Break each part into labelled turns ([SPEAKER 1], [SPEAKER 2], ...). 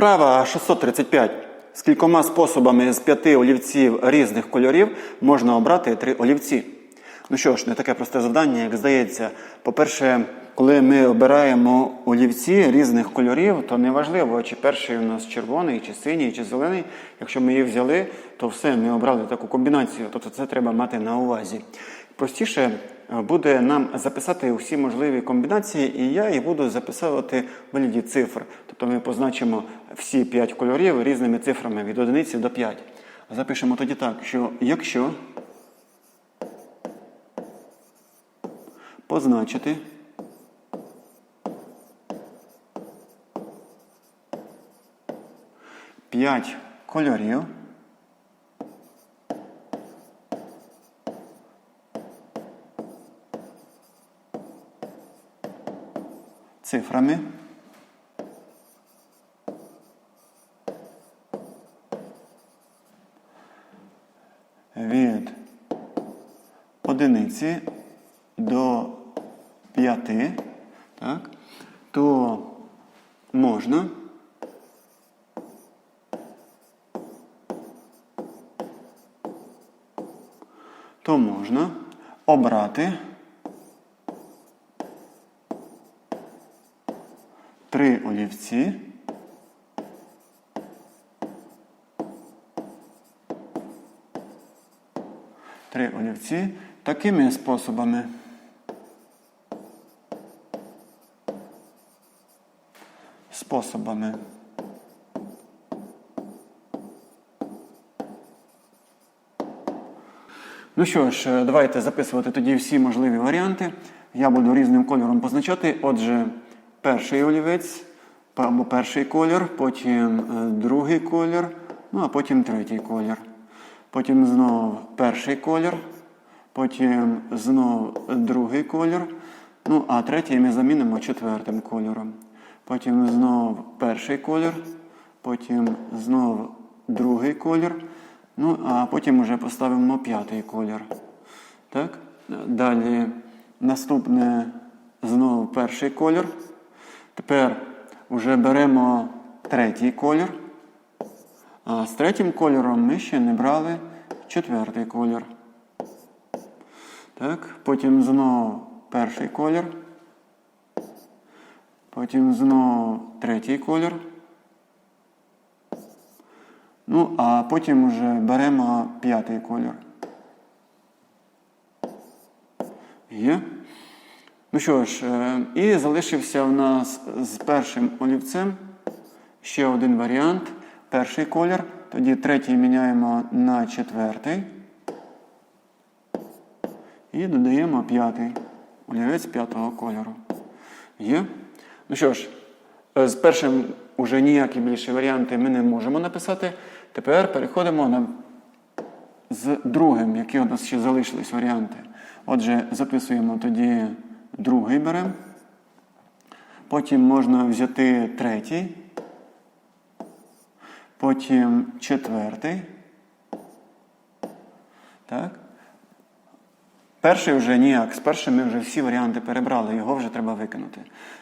[SPEAKER 1] Вправа 635. Скількома способами з п'яти олівців різних кольорів можна обрати три олівці. Ну що ж, не таке просте завдання, як здається. По-перше, коли ми обираємо олівці різних кольорів, то не важливо, чи перший у нас червоний, чи синій, чи зелений. Якщо ми її взяли, то все, ми обрали таку комбінацію. Тобто це треба мати на увазі. Простіше буде нам записати усі можливі комбінації, і я їх буду записувати в вигляді цифр. Тобто ми позначимо всі 5 кольорів різними цифрами від 1 до 5. Запишемо тоді так, що якщо позначити п'ять кольорів. Цифрами. Від одиниці до п'яти, так, то можна то можна обрати три олівці. Три олівці такими способами. Способами. Ну що ж, давайте записувати тоді всі можливі варіанти. Я буду різним кольором позначати. Отже, перший олівець або перший колір, потім е, другий колір, ну а потім третій колір. Потім знову перший колір, потім знову другий колір. Ну, а третій ми замінимо четвертим кольором. Потім знову перший колір, потім знову другий колір. Ну, а потім вже поставимо п'ятий колір. Так? Далі наступне знову перший колір. Тепер вже беремо третій колір. А з третім кольором ми ще не брали четвертий колір. Так, Потім знову перший колір. Потім знову третій колір. Ну, а потім вже беремо п'ятий колір. Є. Ну що ж, е, і залишився в нас з першим олівцем ще один варіант. Перший колір. Тоді третій міняємо на четвертий. І додаємо п'ятий. Олівець п'ятого кольору. Є. Ну що ж, е, з першим уже ніякі більші варіанти ми не можемо написати. Тепер переходимо на з другим, які у нас ще залишились варіанти. Отже, записуємо тоді другий беремо. Потім можна взяти третій. Потім четвертий. Так. Перший вже ніяк. З першим ми вже всі варіанти перебрали, його вже треба викинути.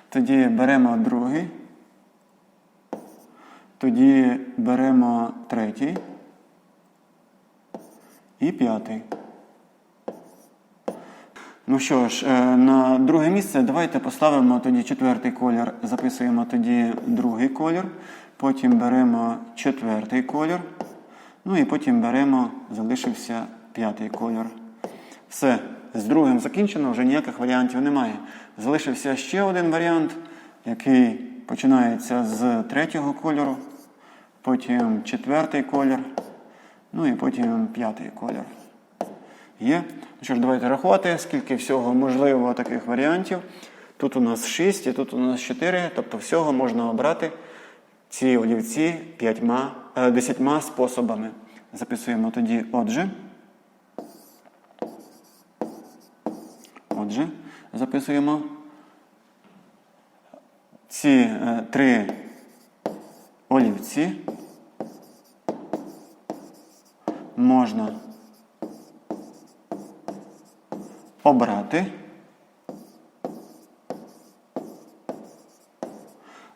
[SPEAKER 1] Тоді беремо другий. Тоді беремо третій і п'ятий. Ну що ж, е, на друге місце давайте поставимо тоді четвертий колір. Записуємо тоді другий колір. Потім беремо четвертий колір. Ну і потім беремо, залишився п'ятий колір. Все, з другим закінчено, вже ніяких варіантів немає. Залишився ще один варіант, який починається з третього кольору, потім четвертий колір, ну і потім п'ятий колір. Є. Що ж, давайте рахувати, скільки всього можливо таких варіантів. Тут у нас 6 і тут у нас 4, тобто всього можна обрати ці олівці 5, 10 способами. Записуємо тоді отже. Отже, записуємо ці е, три олівці можна обрати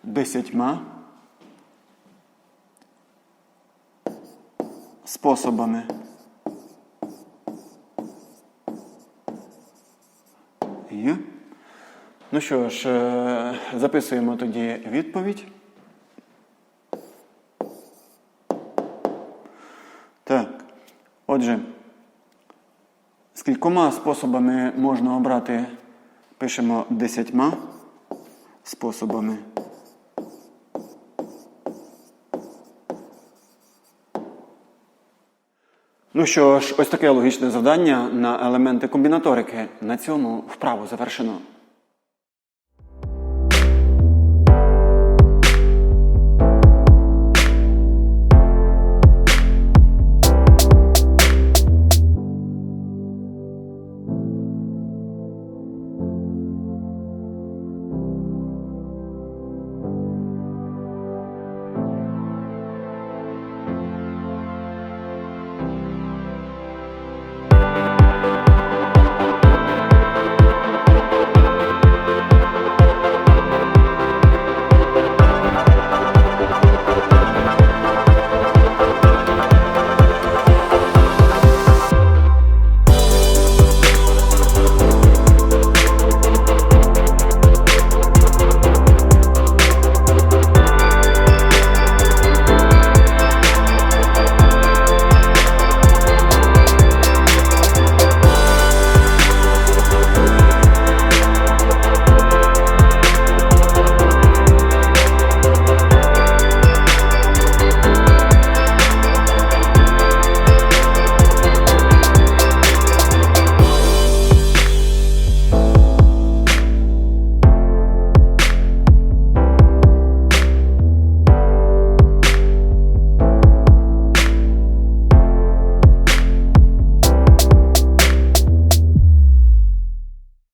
[SPEAKER 1] десятьма способами. Є. Ну що ж, е, записуємо тоді відповідь. Так, отже з кількома способами можна обрати, пишемо десятьма способами. Ну що ж, ось таке логічне завдання на елементи комбінаторики. На цьому вправу завершено.